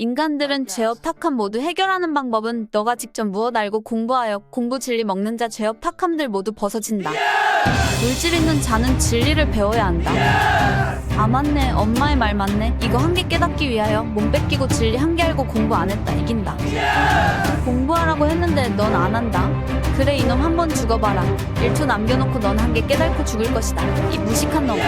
인간들은 죄업 탁함 모두 해결하는 방법은 너가 직접 무엇 알고 공부하여 공부 진리 먹는 자 죄업 탁함들 모두 벗어진다. 물질 있는 자는 진리를 배워야 한다. 아 맞네 엄마의 말 맞네 이거 한 개 깨닫기 위하여 몸 뺏기고 진리 한 개 알고 공부 안 했다 이긴다. 공부하라고 했는데 넌 안 한다. 그래 이놈 한 번 죽어봐라. 1초 남겨놓고 넌 한 개 깨닫고 죽을 것이다. 이 무식한 놈.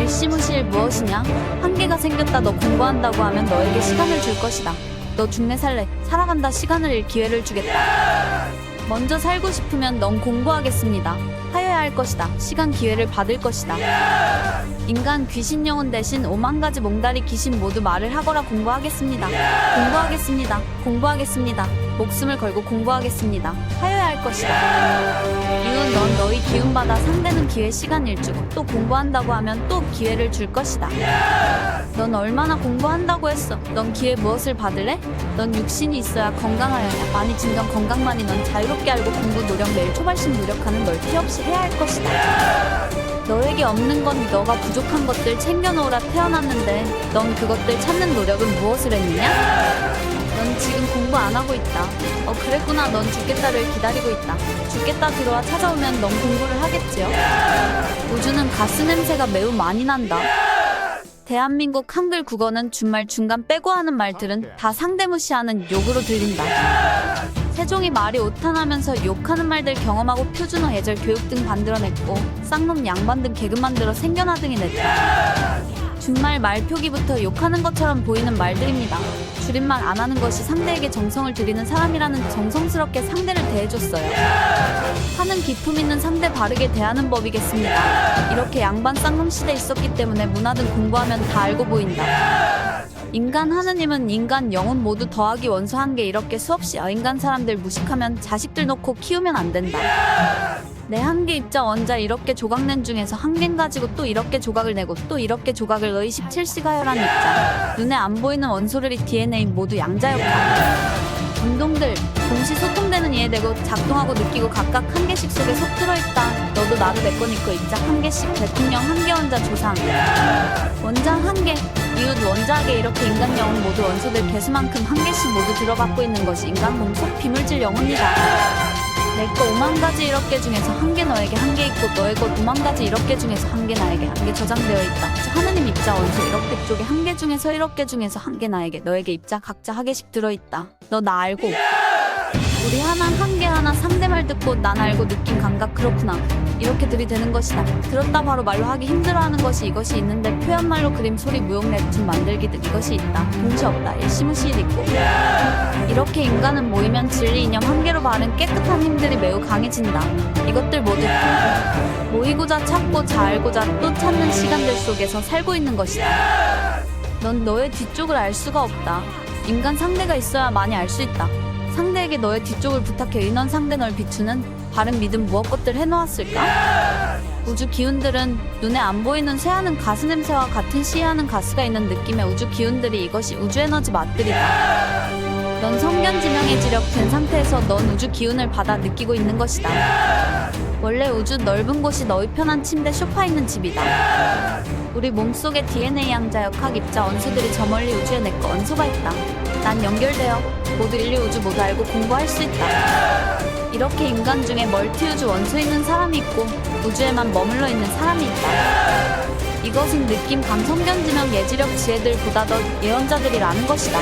일시무실 무엇이냐? 한계가 생겼다 너 공부한다고 하면 너에게 시간을 줄 것이다. 너 죽네 살래. 살아간다 시간을 잃 기회를 주겠다. 먼저 살고 싶으면 넌 공부하겠습니다. 할 것이다. 시간 기회를 받을 것이다. 인간 귀신 영혼 대신 오만 가지 몽다리 귀신 모두 말을 하거라 공부하겠습니다. 공부하겠습니다. 공부하겠습니다. 목숨을 걸고 공부하겠습니다. 하여야 할 것이다. 이건 넌 너희 기운받아 상대는 기회 시간 일 주고 또 공부한다고 하면 또 기회를 줄 것이다. 넌 얼마나 공부한다고 했어? 넌 기회 무엇을 받을래? 넌 육신이 있어야 건강하여야 많이 진정 건강만이 넌 자유롭게 알고 공부 노력 매일 초발심 노력하는 널 피 없이 해야 할 것이다. 너에게 없는 건 너가 부족한 것들 챙겨놓으라 태어났는데 넌 그것들 찾는 노력은 무엇을 했느냐? 넌 지금 공부 안 하고 있다. 어 그랬구나 넌 죽겠다를 기다리고 있다. 죽겠다 들어와 찾아오면 넌 공부를 하겠지요. 우주는 가스 냄새가 매우 많이 난다. 대한민국 한글 국어는 준말 중간 빼고 하는 말들은 다 상대무시하는 욕으로 들린다. 세종이 말이 오탄하면서 욕하는 말들 경험하고 표준어 예절 교육 등 만들어냈고 쌍놈 양반 등 개그 만들어 생겨나 등이 냈다. 준말 말표기부터 욕하는 것처럼 보이는 말들입니다. 줄임말 안 하는 것이 상대에게 정성을 들이는 사람이라는 정성스럽게 상대를 대해줬어요. 하는 기품 있는 상대 바르게 대하는 법이겠습니다. 이렇게 양반 쌍놈 시대 있었기 때문에 문화든 공부하면 다 알고 보인다. 인간 하느님은 인간 영혼 모두 더하기 원소 한개 이렇게 수없이 어인간 사람들 무식하면 자식들 놓고 키우면 안 된다. 내 한 개 입자 원자 이렇게 조각낸 중에서 한개 가지고 또 이렇게 조각을 내고 또 이렇게 조각을 의 17시가 혈한 입자. 눈에 안 보이는 원소들이 DNA 모두 양자 역할 운동들 동시 소통되는 이해되고 작동하고 느끼고 각각 한 개씩 속에 속 들어있다. 너도 나도 내 거니까 입자 한 개씩 대통령 한 개 원자 조상. 원자 한개 이웃 원자에게 이렇게 인간 영혼 모두 원소들 개수만큼 한 개씩 모두 들어갖고 있는 것이 인간 몸속 비물질 영혼이다. 내거 오만 가지 이렇게 중에서 한 개 너에게 한 개 있고 너의 것 오만 가지 이렇게 중에서 한 개 나에게 한 개 저장되어 있다. 즉 하느님 입자 원소 이렇게 쪽에 한 개 중에서 이렇게 중에서 한 개 나에게 너에게 입자 각자 한 개씩 들어 있다. 너 나 알고 우리 하나 한 개 하나 상대말 듣고 난 알고 느낀 감각 그렇구나 이렇게 들이대는 것이다. 들었다 바로 말로 하기 힘들어하는 것이 이것이 있는데 표현말로 그림 소리 무용 랩춤 만들기 등 이것이 있다. 동시 없다. 일시무시일 있고. 이렇게 인간은 모이면 진리 이념 한 개로 바른 깨끗한 힘들이 매우 강해진다. 이것들 모두 모이고자 찾고 자 알고자 또 찾는 시간들 속에서 살고 있는 것이다. 넌 너의 뒤쪽을 알 수가 없다. 인간 상대가 있어야 많이 알 수 있다. 상대에게 너의 뒤쪽을 부탁해. 인원 상대 널 비추는 바른 믿음 무엇 것들 해놓았을까? 우주 기운들은 눈에 안 보이는 쇠하는 가스 냄새와 같은 시해하는 가스가 있는 느낌의 우주 기운들이 이것이 우주 에너지 맛들이다. 넌 성견 지명해지력 된 상태에서 넌 우주 기운을 받아 느끼고 있는 것이다. 원래 우주 넓은 곳이 너희 편한 침대 소파 있는 집이다. 우리 몸속에 DNA 양자 역학 입자 원소들이 저 멀리 우주에 내거 원소가 있다. 난 연결되어 모두 인류 우주 모두 알고 공부할 수 있다. 이렇게 인간 중에 멀티우주 원소 있는 사람이 있고 우주에만 머물러 있는 사람이 있다. 이것은 느낌 감성 견지명 예지력 지혜들보다 더 예언자들이라는 것이다.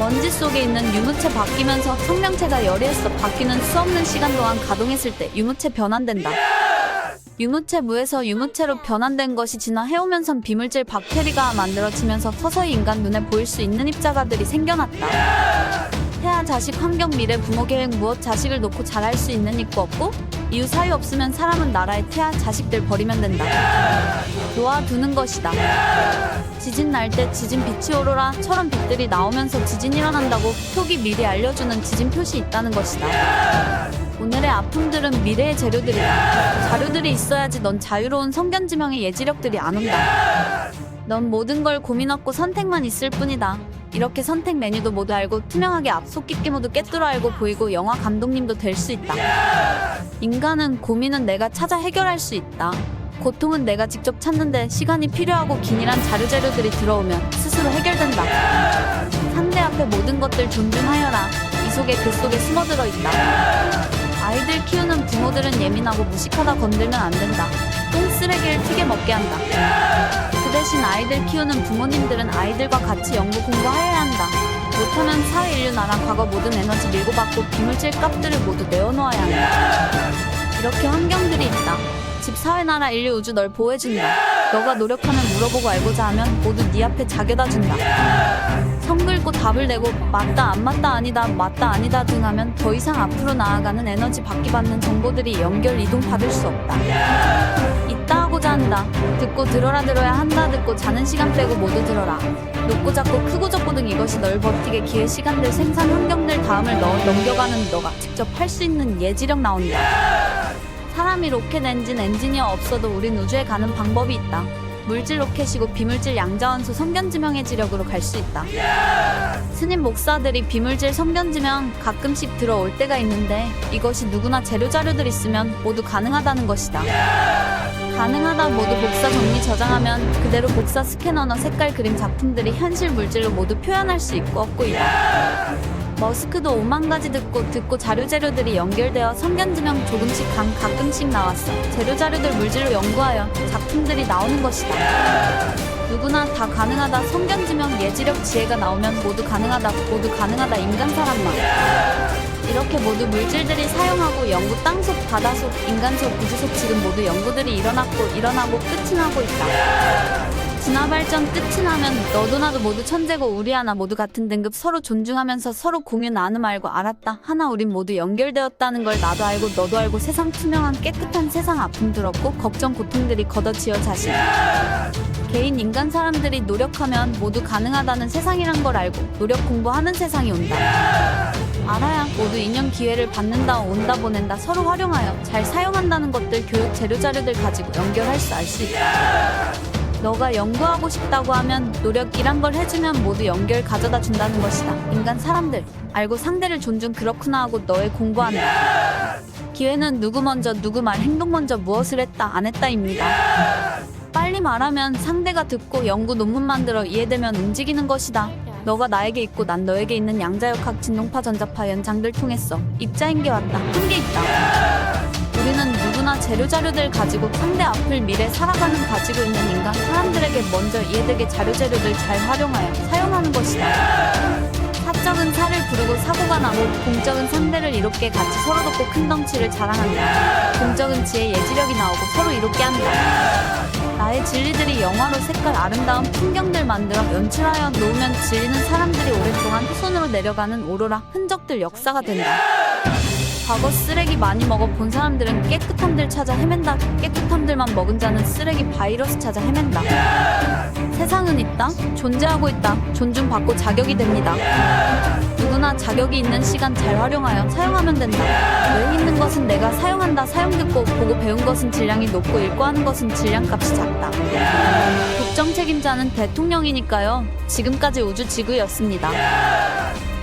먼지 속에 있는 유무체 바뀌면서 청명체가 열이했어 바뀌는 수 없는 시간 동안 가동했을 때 유무체 변환된다. 유무체 무에서 유무체로 변환된 것이 진화 해오면선 비물질 박테리가 만들어지면서 서서히 인간 눈에 보일 수 있는 입자가들이 생겨났다. 태아 자식 환경 미래 부모 계획 무엇 자식을 놓고 잘할 수 있는 있고 없고 이유 사유 없으면 사람은 나라의 태아 자식들 버리면 된다. 놓아두는 것이다. 지진 날 때 지진 빛이 오로라처럼 빛들이 나오면서 지진 일어난다고 표기 미리 알려주는 지진 표시 있다는 것이다. 오늘의 아픔들은 미래의 재료들이다. 자료들이 있어야지 넌 자유로운 성견지명의 예지력들이 안 온다. 넌 모든 걸 고민 없고 선택만 있을 뿐이다. 이렇게 선택 메뉴도 모두 알고 투명하게 앞속 깊게 모두 깨뚫어 알고 보이고 영화 감독님도 될 수 있다. 인간은 고민은 내가 찾아 해결할 수 있다. 고통은 내가 직접 찾는데 시간이 필요하고 긴이란 자료 재료들이 들어오면 스스로 해결된다. 앞에 모든 것들 존중하여라. 이 속에 그 속에 숨어들어 있다. 아이들 키우는 부모들은 예민하고 무식하다 건들면 안 된다. 똥 쓰레기를 튀게 먹게 한다. 그 대신 아이들 키우는 부모님들은 아이들과 같이 연구 공부하여야 한다. 못하면 사회 인류 나라 과거 모든 에너지 밀고 받고 비물질 값들을 모두 내어놓아야 한다. 이렇게 환경들이 있다. 집 사회 나라 인류 우주 널 보호해준다. 너가 노력하면 물어보고 알고자 하면 모두 네 앞에 자겨다 준다. 성 긁고 답을 내고 맞다 안 맞다 아니다 맞다 아니다 등 하면 더 이상 앞으로 나아가는 에너지 받기 받는 정보들이 연결 이동 받을 수 없다. 하고자 한다. 듣고 들어라 들어야 한다 듣고 자는 시간 빼고 모두 들어라. 높고 작고 크고 적고 등 이것이 널 버티게 기회 시간들 생산 환경들 다음을 너 넘겨가는 너가 직접 할 수 있는 예지력 나온다. 사람이 로켓 엔진 엔지니어 없어도 우린 우주에 가는 방법이 있다. 물질 로켓이고 비물질 양자원소 성견지명의 지력으로 갈 수 있다. 스님 목사들이 비물질 성견지명 가끔씩 들어올 때가 있는데 이것이 누구나 재료 자료들 있으면 모두 가능하다는 것이다. 가능하다 모두 복사 정리 저장하면 그대로 복사 스캐너나 색깔 그림 작품들이 현실 물질로 모두 표현할 수 있고 없고 있다. 머스크도 5만 가지 듣고 듣고 자료 재료들이 연결되어 성견지명 조금씩 강 가끔씩 나왔어. 재료 자료들 물질로 연구하여 작품들이 나오는 것이다. 누구나 다 가능하다 성견지명 예지력 지혜가 나오면 모두 가능하다 모두 가능하다 인간 사람만 이렇게 모두 물질들이 사용하고 연구 땅속 바다속 인간속 우주속 지금 모두 연구들이 일어났고 일어나고 끝이 나고 있다. 진화 발전 끝이 나면 너도 나도 모두 천재고 우리 하나 모두 같은 등급 서로 존중하면서 서로 공유 나눔 알고 알았다. 하나 우린 모두 연결되었다는 걸 나도 알고 너도 알고 세상 투명한 깨끗한 세상 아픔들 없고 걱정 고통들이 걷어지어 자신. 개인 인간 사람들이 노력하면 모두 가능하다는 세상이란 걸 알고 노력 공부하는 세상이 온다. 알아야 모두 인연 기회를 받는다 온다 보낸다 서로 활용하여 잘 사용한다는 것들 교육 재료 자료들 가지고 연결할 수 알 수 있다. 너가 연구하고 싶다고 하면 노력이란 걸 해주면 모두 연결 가져다 준다는 것이다. 인간 사람들 알고 상대를 존중 그렇구나 하고 너의 공부한다. 기회는 누구 먼저 누구 말 행동 먼저 무엇을 했다 안 했다입니다. 빨리 말하면 상대가 듣고 연구 논문 만들어 이해되면 움직이는 것이다. 너가 나에게 있고 난 너에게 있는 양자역학 진동파 전자파 연장들 통했어. 입자인 게 왔다. 한게 있다. 우리는 누구나 재료 자료들 가지고 상대 앞을 미래 살아가는 가지고 있는 인간 사람들에게 먼저 이해되게 자료 재료들 잘 활용하여 사용하는 것이다. 사적은 살을 부르고 사고가 나고 공적은 상대를 이롭게 같이 서로 돕고 큰 덩치를 자랑한다. 공적은 지혜 예지력이 나오고 서로 이롭게 한다. 나의 진리들이 영화로 색깔 아름다운 풍경들 만들어 연출하여 놓으면 질리는 사람들이 오랫동안 후손으로 내려가는 오로라 흔적들 역사가 된다. 과거 쓰레기 많이 먹어 본 사람들은 깨끗함들 찾아 헤맨다. 깨끗함들만 먹은 자는 쓰레기 바이러스 찾아 헤맨다. 세상은 있다. 존재하고 있다. 존중받고 자격이 됩니다. 누구나 자격이 있는 시간 잘 활용하여 사용하면 된다. 왜 있는 것은 내가 사용한다. 사용 듣고 보고 배운 것은 질량이 높고 읽고 하는 것은 질량값이 작다. 국정 책임자는 대통령이니까요. 지금까지 우주 지구였습니다.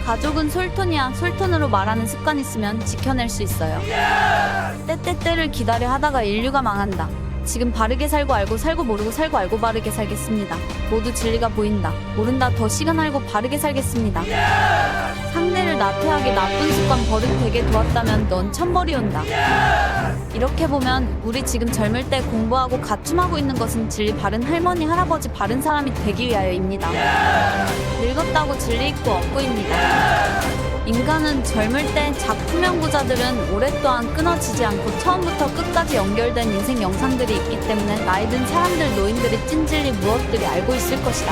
가족은 솔톤이야. 솔톤으로 말하는 습관 있으면 지켜낼 수 있어요. 때때때를 기다려 하다가 인류가 망한다. 지금 바르게 살고 알고 살고 모르고 살고 알고 바르게 살겠습니다. 모두 진리가 보인다. 모른다 더 시간 알고 바르게 살겠습니다. 상대를 나태하게 나쁜 습관 버릇 되게 도왔다면 넌 천벌이 온다. 이렇게 보면 우리 지금 젊을 때 공부하고 가춤하고 있는 것은 진리 바른 할머니 할아버지 바른 사람이 되기 위하여입니다. 늙었다고 진리 있고 없고입니다. 인간은 젊을 때 작품 연구자들은 오랫동안 끊어지지 않고 처음부터 끝까지 연결된 인생 영상들이 있기 때문에 나이 든 사람들 노인들이 찐진리 무엇들이 알고 있을 것이다.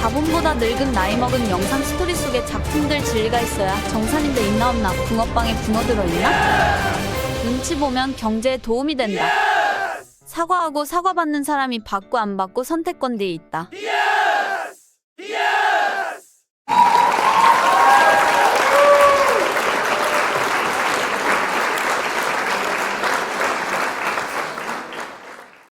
자본보다 늙은 나이 먹은 영상 스토리 속에 작품들 진리가 있어야 정산인데 있나 없나 붕어빵에 붕어 들어있나? 눈치 보면 경제에 도움이 된다. 사과하고 사과받는 사람이 받고 안 받고 선택권 뒤에 있다.